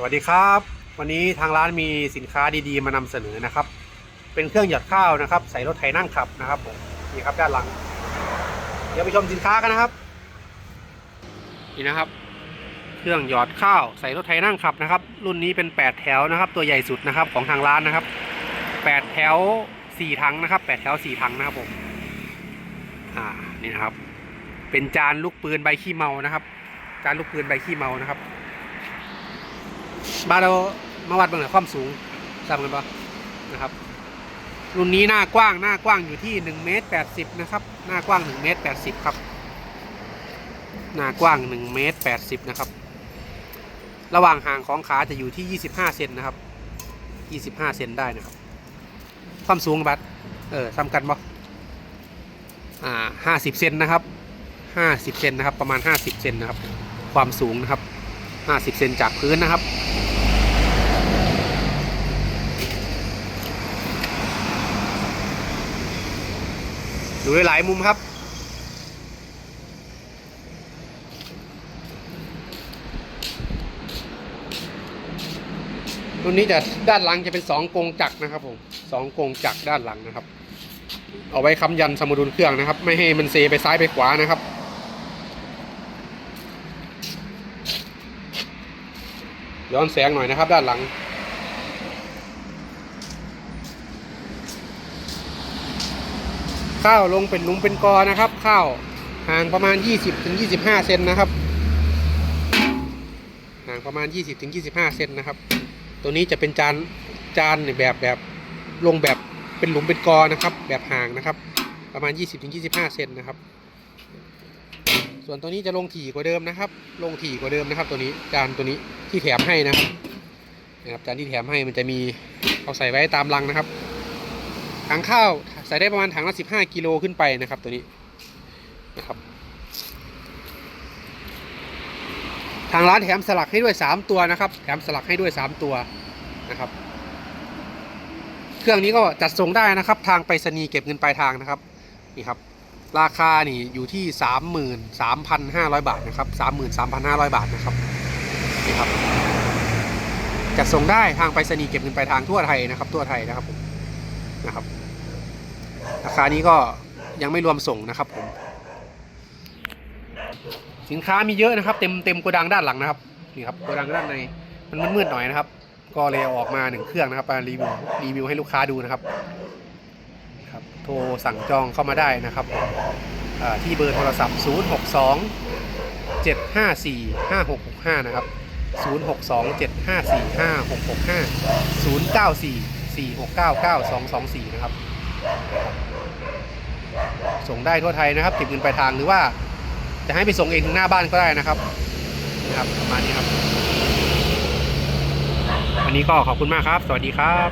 สวัสดีครับ วันนี้ทางร้านมีสินค้าดีๆ มานำเสนอนะครับ เป็นเครื่องหยอดข้าวนะครับ ใส่รถไถนั่งขับนะครับผมนี่ครับด้านหลัง เดี๋ยวไปชมสินค้ากันนะครับ นี่นะครับ เครื่องหยอดข้าวใส่รถไถนั่งขับนะครับ รุ่นนี้เป็น 8 แถวนะครับ ตัวใหญ่สุดนะครับของทางร้านนะครับ 8 แถว 4 ถังนะครับ 8 แถว 4 ถังนะครับผมอ่านี่นะครับ เป็นจานลูกปืนใบขี้เมานะครับ จานลูกปืนใบขี้เมานะครับ บ้านเรามาวัดเบื้องหน้าความสูงจำกันปะนะครับ รุ่นนี้หน้ากว้างหน้ากว้างอยู่ที่1เมตร80นะครับ หน้ากว้าง1เมตร80ครับ หน้ากว้าง1เมตร80นะครับ ระหว่างห่างของขาจะอยู่ที่ 25เซนนะครับ 25เซนได้นะครับ ความสูงบัดเออซ้ำกันปะอ่า50เซนนะครับ50เซนนะครับ ประมาณ50เซนนะครับ ความสูงนะครับ50เซนจากพื้นนะครับ ดูด้หลายมุมครับ รุ่นนี้จะด้านหลังจะเป็นสองกงจักรนะครับผมสองกงจักรด้านหลังนะครับ เอาไว้ค้ำยันสมดุลเครื่องนะครับ ไม่ให้มันเซไปซ้ายไปขวานะครับย้อนแสงหน่อยนะครับ ด้านหลัง ข้าวลงเป็นหลุมเป็นกอนะครับ ข้าวห่างประมาณ 20ถึง25 เซนนะครับห่างประมาณ 20ถึง25 เซนนะครับ ตัวนี้จะเป็นจานจานแบบแบบลงแบบเป็นหลุมเป็นกอนะครับ แบบห่างนะครับ ประมาณ 20ถึง25 เซนนะครับ ส่วนตัวนี้จะลงถี่กว่าเดิมนะครับ ลงถี่กว่าเดิมนะครับ ตัวนี้จานตัวนี้ที่แถมให้นะครับนะครับจานที่แถมให้มันจะมีเอาใส่ไว้ตามรังนะครับถังข้าว ใส่ได้ประมาณถังละ15กิโลขึ้นไปนะครับตัวนี้นะครับทางร้านแถมสลักให้ด้วย 3 ตัวนะครับ แถมสลักให้ด้วย 3 ตัวนะครับ เครื่องนี้ก็จัดส่งได้นะครับ ทางไปรษณีย์เก็บเงินปลายทางนะครับนี่ครับ ราคานี่อยู่ที่ 33,500 บาทนะครับ 33,500 บาทนะครับนี่ครับจัดส่งได้ทางไปรษณีย์เก็บเงินปลายทางทั่วไทยนะครับ ทั่วไทยนะครับผมนะครับ ราคานี้ก็ยังไม่รวมส่งนะครับผมสินค้ามีเยอะนะครับ เต็มเต็มโกดังด้านหลังนะครับนี่ครับโกดังด้านในมันมืดๆหน่อยนะครับ ก็เลยออกมาหนึ่งเครื่องนะครับมารีวิวรีวิวให้ลูกค้าดูนะครับครับ โทรสั่งจองเข้ามาได้นะครับที่เบอร์โทรศัพท์ 0 6 2 7 5 4 5 6 6 5 นะครับ 0 6 2 7 5 4 5 6 6 5 0 9 4 4 6 9 9 2 2 4 นะครับ ส่งได้ทั่วไทยนะครับติดเงินปลายทางหรือว่าจะให้ไปส่งเองถึงหน้าบ้านก็ได้นะครับนะครับประมาณนี้ครับวันนี้ก็ขอบคุณมากครับ สวัสดีครับ